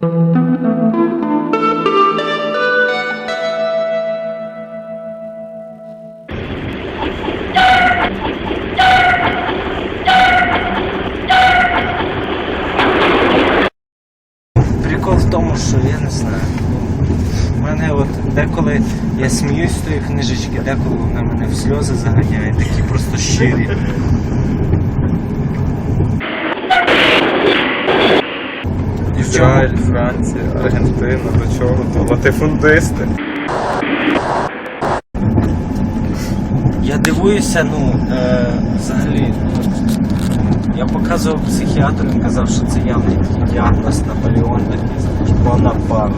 Прикол в тому, що я не знаю. У мене от деколи я сміюсь з тої книжечки, деколи вона мене в сльози заганяє, такі просто щирі. Ізраїль, Франція, Аргентина, до чого то латифундисти. Я дивуюся, ну, е, взагалі. Я показував психіатру, він казав, що це явно який діагноз Наполеон такий, Бонапарт.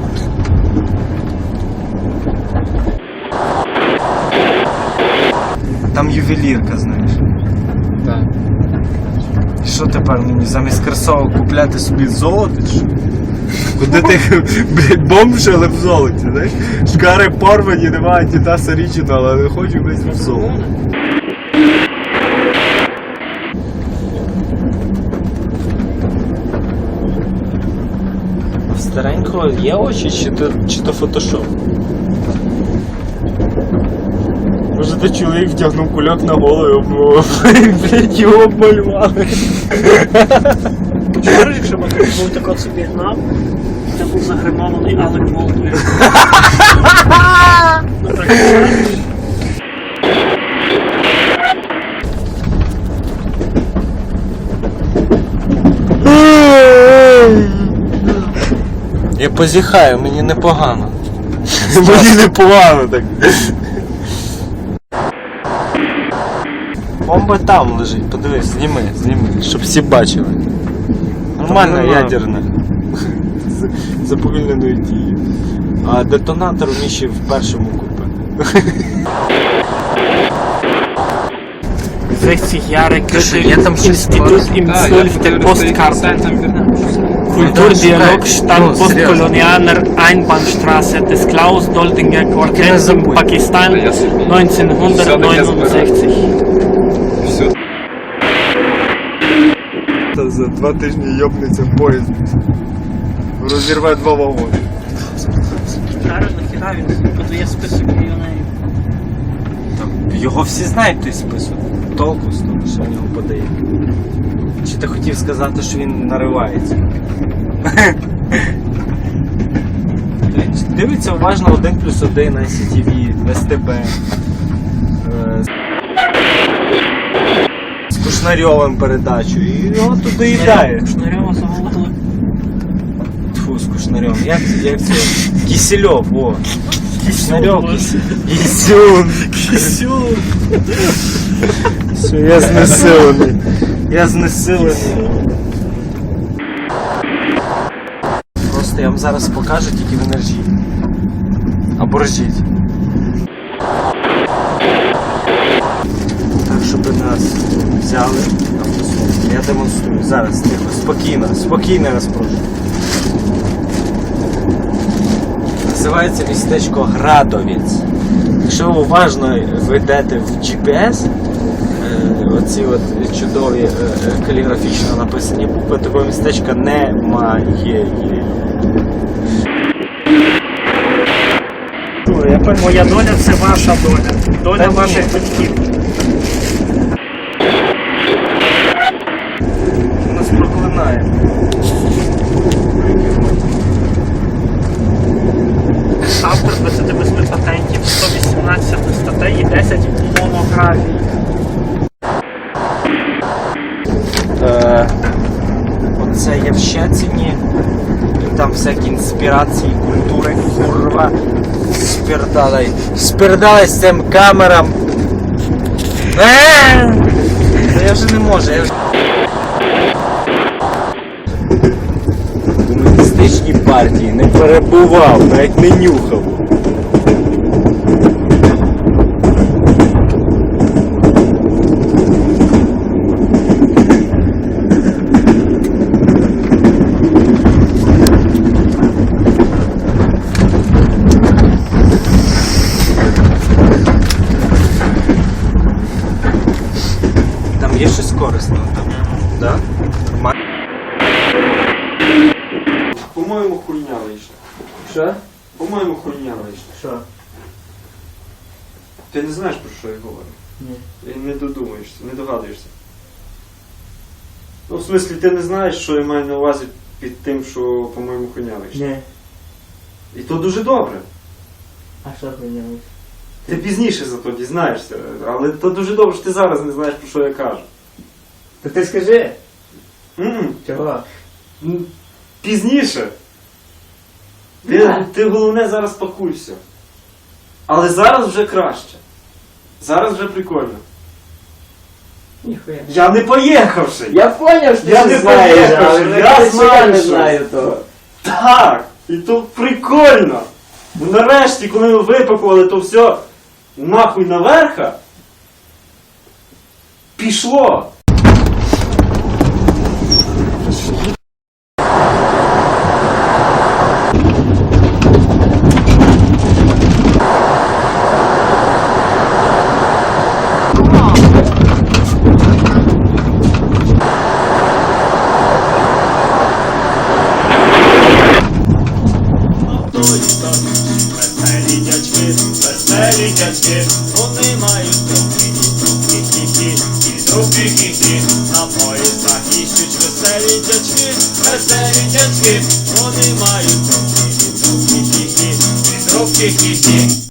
Там ювелірка, знаєш. Так. І що тепер мені замість кросовок купляти собі золото? чи? Куди ти, блядь, бомж, але в золоті, знаєш? Шкари порвані, немає Дідаса Річіна, але не хочу, блядь, в золото. В старенького є очі, чи то, чи то фотошоп? Може, то чоловік втягнув кульок на голову, блядь, його обмалювали. Чуєш, якщо б ти був так от собі гнав, це був загримований Алек Болдуін. Я позіхаю, мені непогано. Мені непогано так. Бомба там лежить, подивись, зніми, зніми, щоб всі бачили. Нема. ядерна. З заповільненою дією. А детонатор у в першому купе. 60 там im 12. Postkarte. Kulturdialog stand postkolonialer Einbahnstraße des Klaus-Doldinger Quartetts in Pakistan 1969. Все. Та за два тижні йобнеться поїзд. Розірве два вагони. Зараз нахіра він подає список мільйонерів. Його всі знають той список. Толку з того, що в нього подає. Чи ти хотів сказати, що він наривається? Дивиться уважно 1 плюс 1 на ICTV, СТБ. Кушнарьовим передачу. І його туди їдає. Шнарьова завалили. Тьфу, з Кушнарем. Як, як це? Кисельов, о. Кушнарьов. Кисюн. Кисюн. Що я знесилений. Я знесилений. Просто я вам зараз покажу тільки в енержі. Або ржіть. Щоб нас взяли. Я демонструю. Зараз, тихо, спокійно, спокійно я прошу. Називається містечко Градовець. Якщо ви уважно ведете в GPS, е, оці от чудові е, е, каліграфічно написані букви, такого містечка немає. Моя доля це ваша доля. Доля Та ваших батьків. 10 монографій. Е, оце є в Щецині. Там всякі інспірації, культури, курва. Спердадай. Спердадай з цим камерам. Е! Та я вже не можу, я вже. В комуністичній партії не перебував, навіть не нюхав. Там є щось корисне там. Да? Нормально. По-моєму, хуйня вийшла. Що? По-моєму, хуйня вийшла. Що? Ти не знаєш про що я говорю? Ні. І не додумаєшся, не догадуєшся. Ну, в смислі, ти не знаєш, що я маю на увазі під тим, що, по-моєму, хуйня вийшла. Ні. І то дуже добре. А що хуйня? Ти пізніше зато дізнаєшся, але то дуже добре, що ти зараз не знаєш, про що я кажу. То ти скажи. М-м, Чого? м, Пізніше. Ти, Да. ти головне зараз пакуйся. Але зараз вже краще. Зараз вже прикольно. Ніхуя. Я не поїхавши! Я поняв, що Я це не але я я, знаю, я не що- знаю того. Так! І то прикольно! Ну нарешті, коли ми випакували то все нахуй наверха, пішло! Дядьки, вони мають трубки, трохи хі-хі, і трубки хі-хі, на поїздах їздять веселі дядьки, веселі дячки, вони мають трубки, трохи хі-хі, і трубки хі-хі.